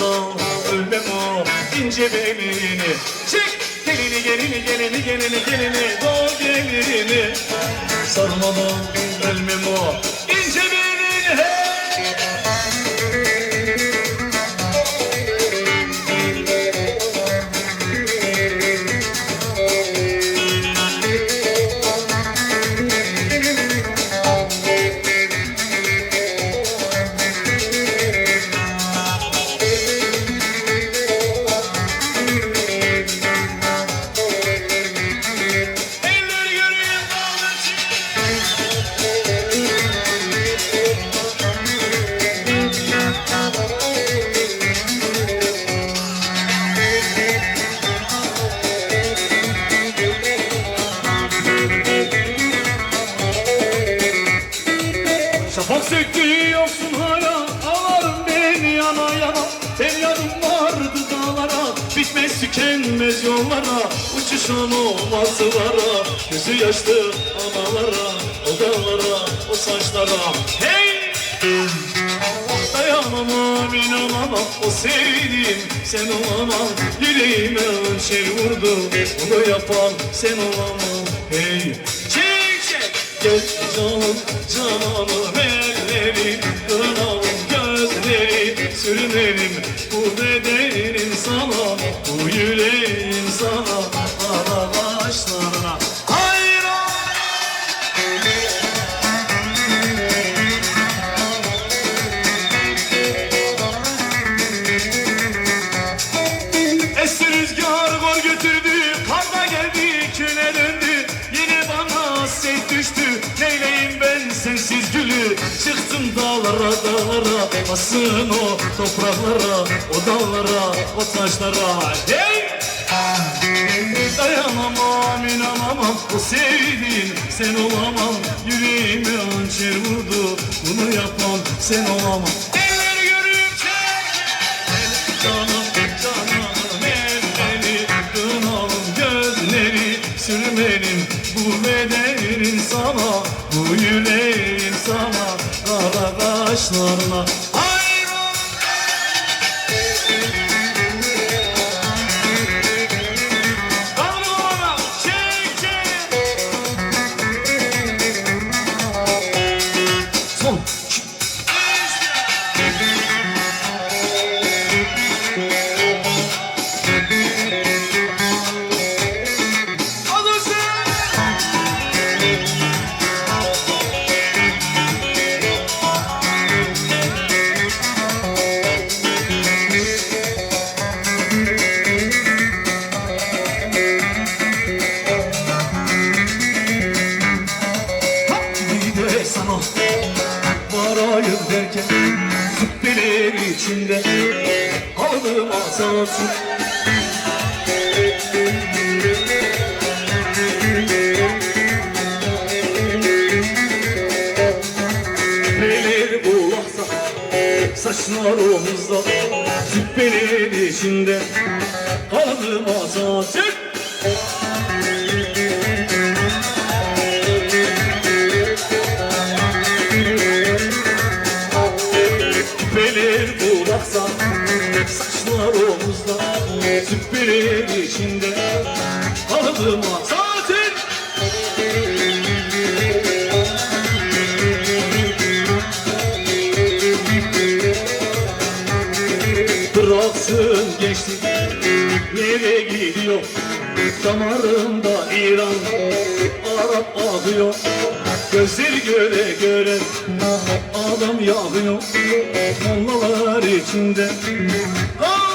Sarmadan ölmem o ince belini Çek! Gelini, gelini, gelini, gelini, gelini O gelini Sarmadan ölmem o Uçuşan olmazlara Gözü yaşlı analara O dağlara o saçlara. Hey! Dayanamam inanamam o sevdiğim sen olamam. Yüreğime ölçer vurdu bunu yapan sen olamam. Hey! Çek çek! Gel canım cananım Basın o topraklara O dağlara o taşlara. Hey! Dayanamam inanamam. O sevdiğin sen olamam. Yüreğime hançer vurdu. Bunu yapan sen olamam. Eller görüp çek Canım canım elleri Kınalım gözleri Sürmenim bu bedenin sana. Bu yüreğin sana Kara kaşlarına olsun. Neler bulaksa saçlarımızda Züppenin içinde Kaldım azazık nereye gidiyor? Damarında İran, Arap ağlıyor Gözleri göre göre adam yağıyor Mollalar içinde Aa!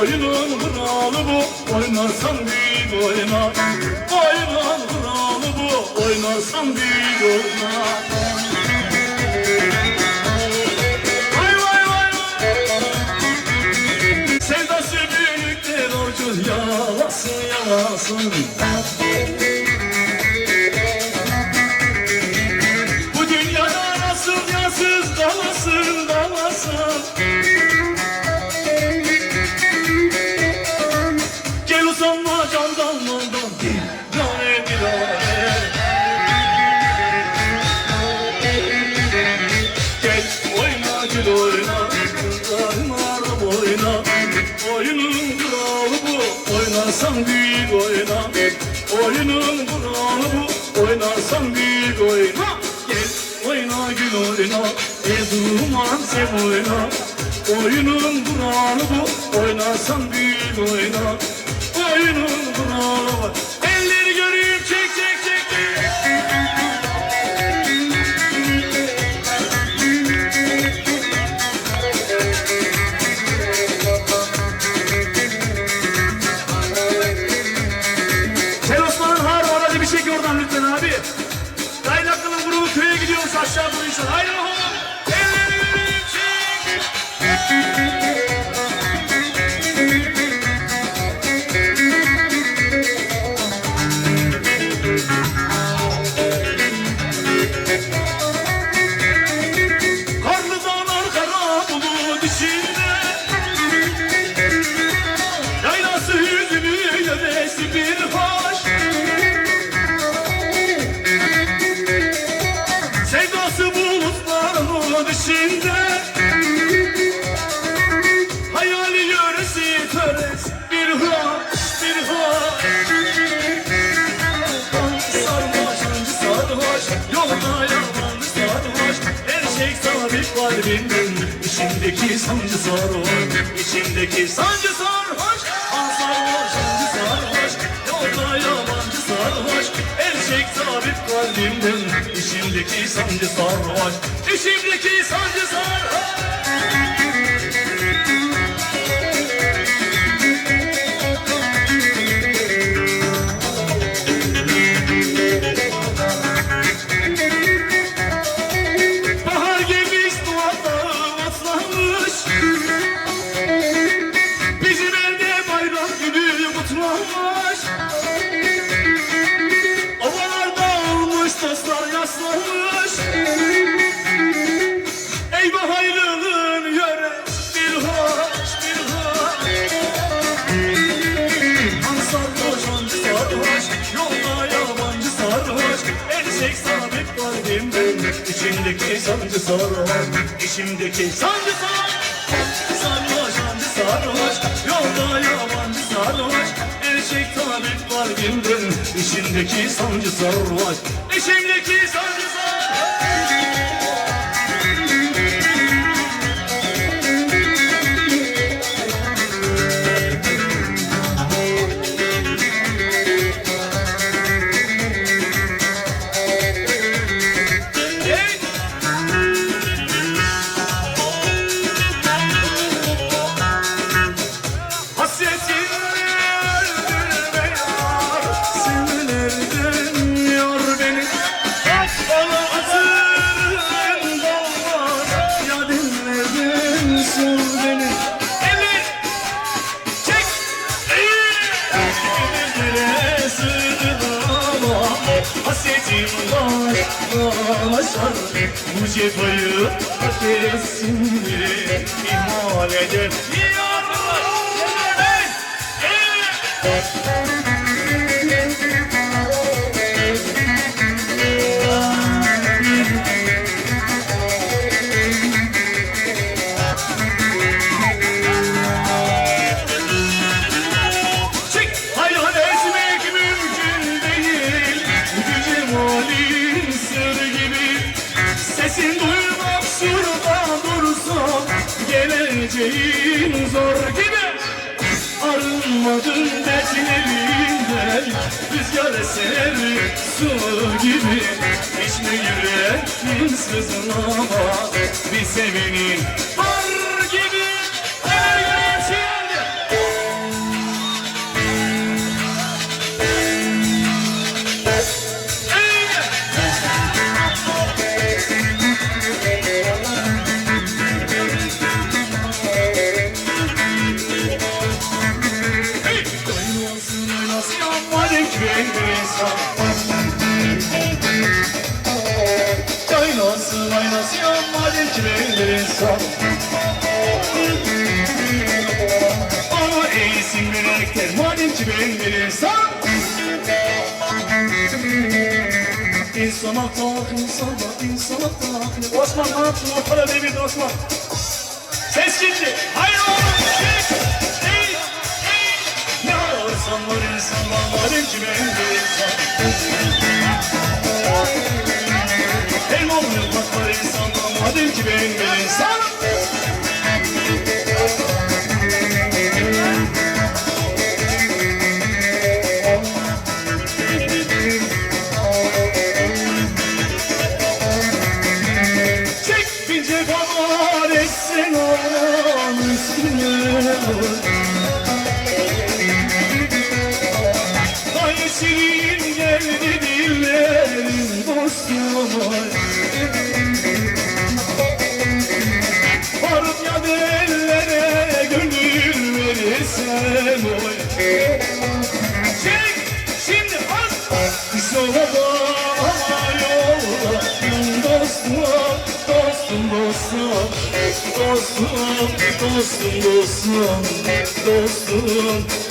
Oyunun kralı bu Oynarsan bir oyna. Oyunun kralı bu Oynarsan bir oyna. Vay vay vay Sevdası büyük terörcü Yalasın yalasın Ezuman sen oyna Oyunun kuralı bu Oynarsan büyük oyna. Oyunun kuralı var sancı sarhoş İçimdeki sancı sarhoş Ah sarhoş sancı sarhoş Yolda yabancı sarhoş Erkek sabit kalbimden. İçimdeki sancı sarhoş İçimdeki sancı sarhoş İçimdeki sancı sarhoş İçimdeki sancı sarhoş Sarhoş sancı sarhoş Yolda yabancı sarhoş Erkek tabip var bildim İçimdeki sancı sarhoş İçimdeki eser su gibi Hiç mi yüreğin sızlamaz Bir sevenin İnsana tak, insana, insana tak Osman ne yaptın? Ortada devirdi Osman Ses gitti. Hayır oğlum. Ararsan var insan var ki ben de insan. Elma olmak var insan var ki ben de insan. Çek bir cevap etsin üstüne Dayısın geldi dillerin dostuma Varıp ya ellere gönül verirsem oy. Çek şimdi az Yola da yola. Dostum dostum dostum Dostum dostum dostum Dostum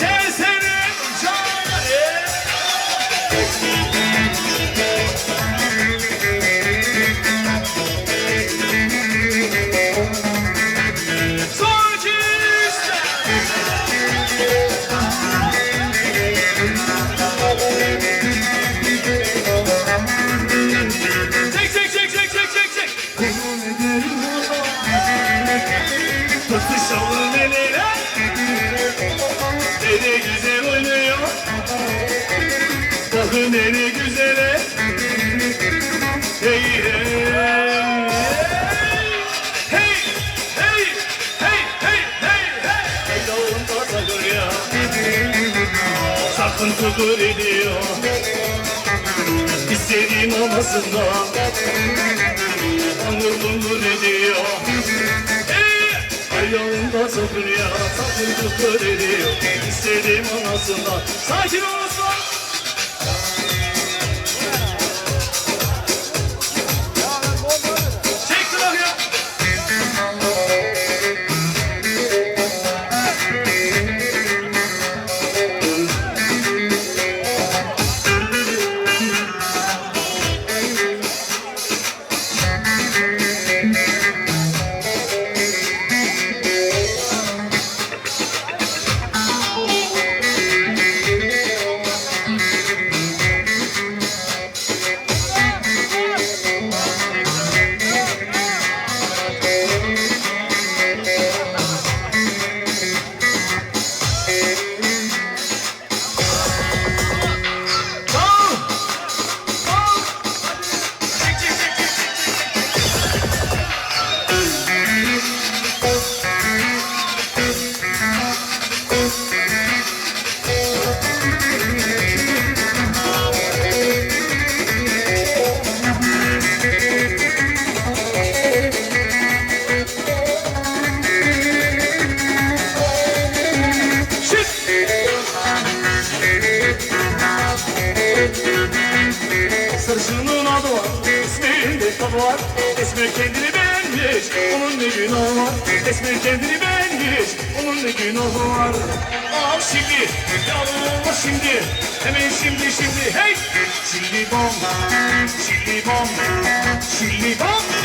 tutur ediyor. İstediğim anasından Anır bunur ediyor Ey! Ayağında sakın ya Sakın tutur ediyor İstediğim anasından Sakin ol var Esmer kendini beğenmiş Onun ne günahı var? Al şimdi Yallah şimdi Hemen şimdi şimdi Hey! Şimdi bom Şimdi bom Şimdi bom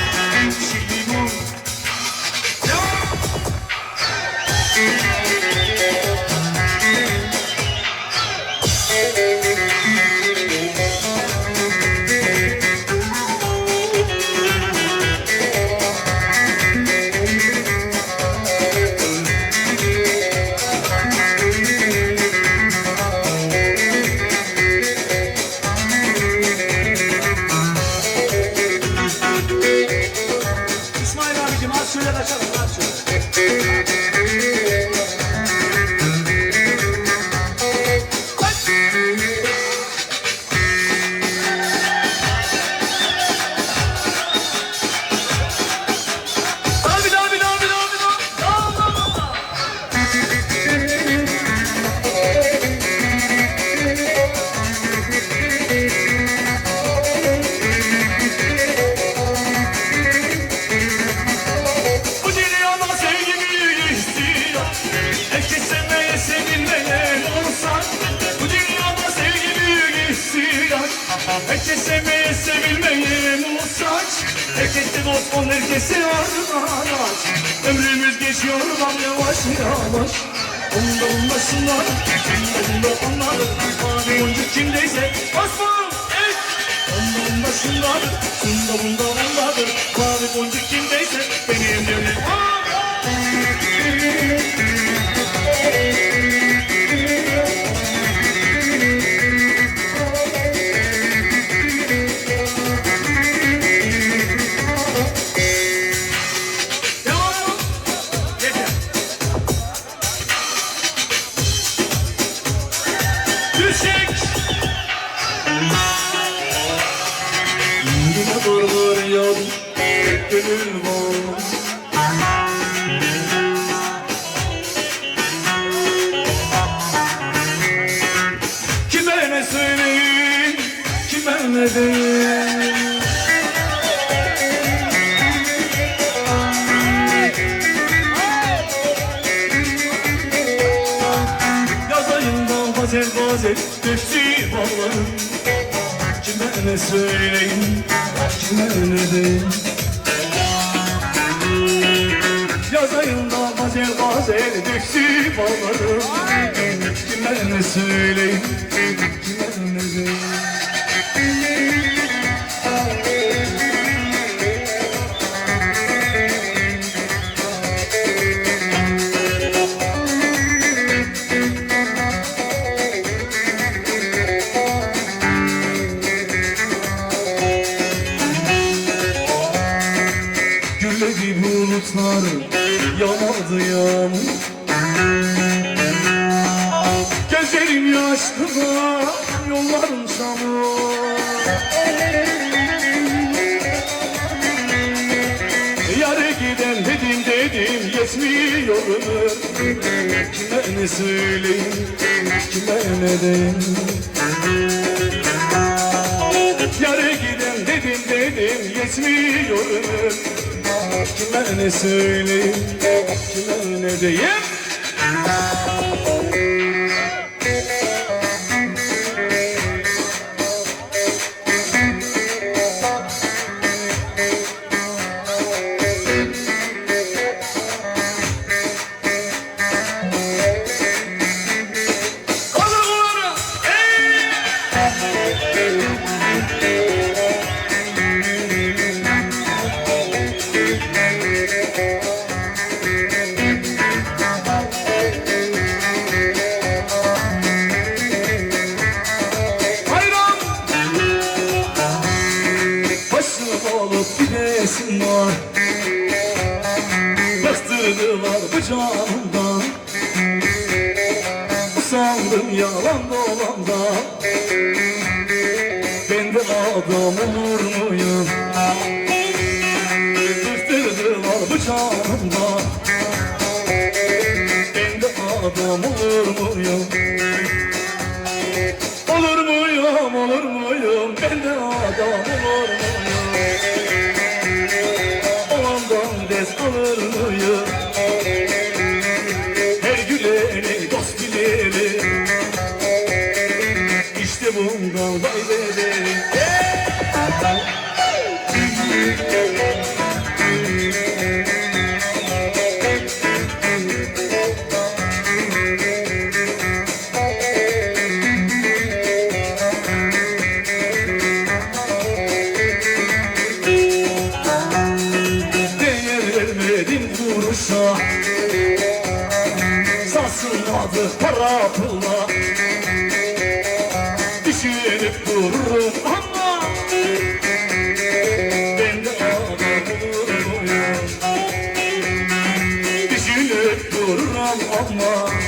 istiyor Herkes sevmeye sevilmeye muhtaç. Herkese dost ol herkese arkadaş Ömrümüz geçiyor lan yavaş yavaş. Onda ondasınlar Onda onlar. Boncuk kimdeyse Basmam et Onda ondasınlar Bunda bunda ondadır Mavi boncuk kimdeyse Benim gönlüm döktü bağlarım Kime ne söyleyeyim, kime ne diyeyim? Yaz ayında gazel gazel döktü bağlarım Kime ne söyleyeyim, bulutlar yağmadı yağmur Gözlerim yaşlı da yollarım çamur Yare giden dedim dedim yetmiyor ömür. Kime ne söyleyeyim kime ne diyeyim? Yare giden dedim dedim yetmiyor ömür Kime ne söyleyeyim kime ne diyeyim Olur muyum olur muyum? Ben de adam olur muyum? ọmọ.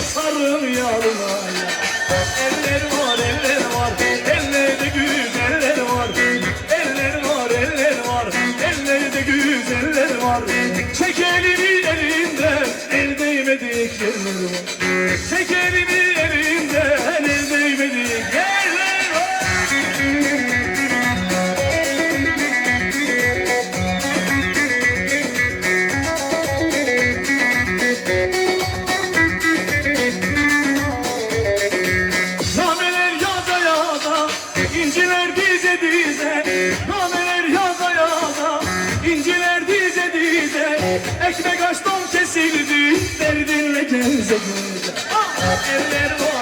Sarım yarına ya Amen.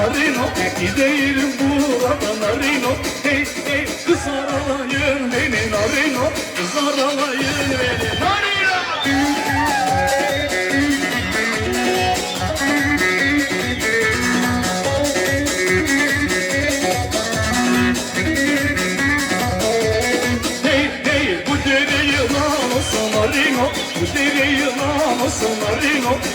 Marino Gidelim buradan Marino Hey hey kız aralayın beni Marino Kız aralayın beni Marino Hey hey bu dere yılan olsun Marino Bu dere yılan olsun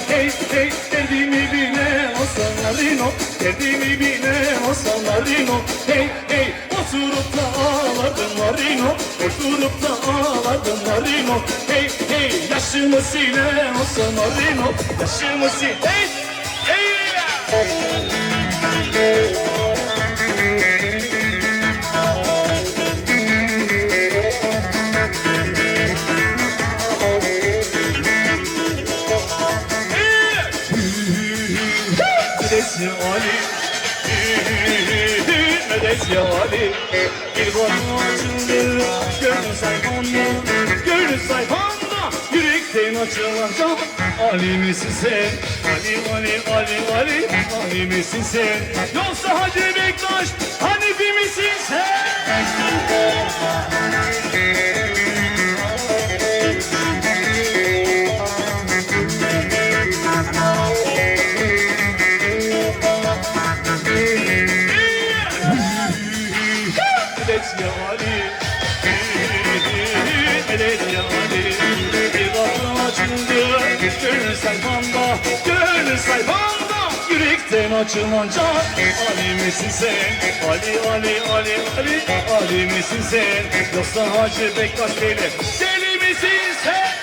Hey hey derdimi bile Osmanlarino Derdimi bilen Osmanlarino Hey hey oturup da ağladım Marino. Oturup da ağladım Marino. Hey hey yaşımı sile Osmanlarino Yaşımı sile Hey hey Hey medet Ali Medet ya Ali Bir bakmışındır Gönül sayfamda Gönül sayfamda Yürekten açılacak Ali misin sen? Ali Ali Ali Ali Ali misin sen? Yoksa Hacı Bektaş Hanifi misin sen? Yürekten açılacak Ali misin sen? Ali Ali Ali Ali Ali misin sen? Yoksa Hacı Bektaş Deli Deli misin sen